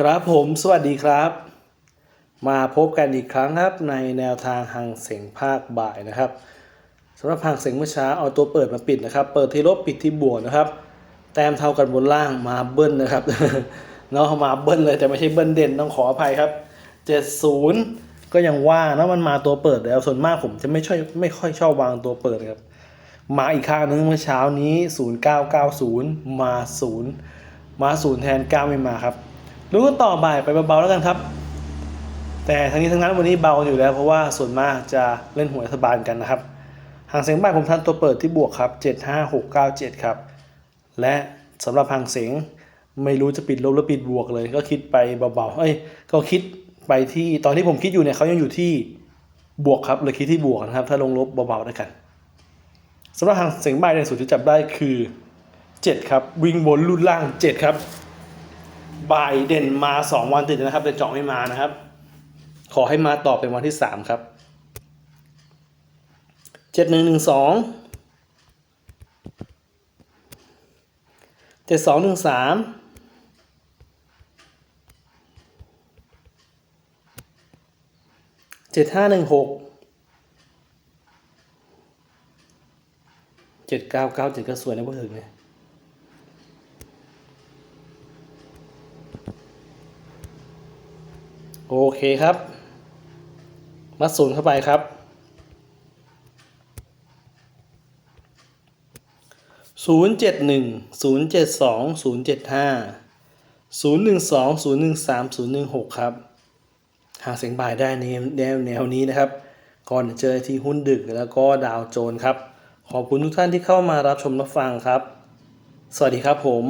ครับผมสวัสดีครับ มาพบกันอีกครั้งครับในแนวทางหังเสียงภาคบ่ายนะครับสำหรับหังเสียงเมื่อเช้าเอาตัวเปิดมาปิดนะครับ เปิดที่ลบปิดที่บวกนะครับ แต้มเท่ากันบนล่างมาเบิ้ลนะครับเนาะมาเบิ้ลเลยแต่ไม่ใช่เบิ้ลเด่นต้องขออภัยครับ 70 ก็ยังว่านะมันมาตัวเปิดแล้วส่วนมากผมจะไม่ช่อยไม่ค่อยชอบวางตัวเปิดครับ มาอีกข้างนึงเมื่อเช้านี้ 0990 มา 0 มา0แทน9ไม่มาครับ รู้กันต่อบ่ายไปเบาๆแล้วกันครับ แต่ทั้งนี้ทั้งนั้นวันนี้เบาอยู่แล้ว เพราะว่าส่วนมากจะเล่นหวยรัฐบาลกันนะครับหางเสียงบ่ายผมทันตัวเปิดที่บวกครับ 75697 ครับ และสำหรับหางเสียงไม่รู้จะปิดลบหรือปิดบวกเลย ก็คิดไปเบาๆเอ้ยก็คิดไปที่ตอนที่ผมคิดอยู่เนี่ยเขายังอยู่ที่บวกครับเลยคิดที่บวกนะครับ ถ้าลงลบเบาๆด้วยกันสำหรับหางเสียงบ่ายในสุดที่จับได้คือ 7 ครับ วิ่งบนรุ่นล่าง 7 ครับ บ่ายเด่นมา 2 วันติดนะครับ แต่เจาะไม่มานะครับ ขอให้มาต่อเป็นวันที่ 3 ครับ 7112 7213 7516 7997ก็สวยนะพวกถึงเนี่ย โอเคครับ มัดศูนย์เข้าไปครับ ศูนย์เจ็ดหนึ่งศูนย์เจ็ดสองศูนย์เจ็ดห้าศูนย์หนึ่งสองศูนย์หนึ่งสามศูนย์หนึ่งหกครับ หาเสียงบ่ายได้ในแนวแนวนี้นะครับ ก่อนเจอที่หุ้นดึกแล้วก็ดาวโจนครับ ขอบคุณทุกท่านที่เข้ามารับชมรับฟังครับ สวัสดีครับผม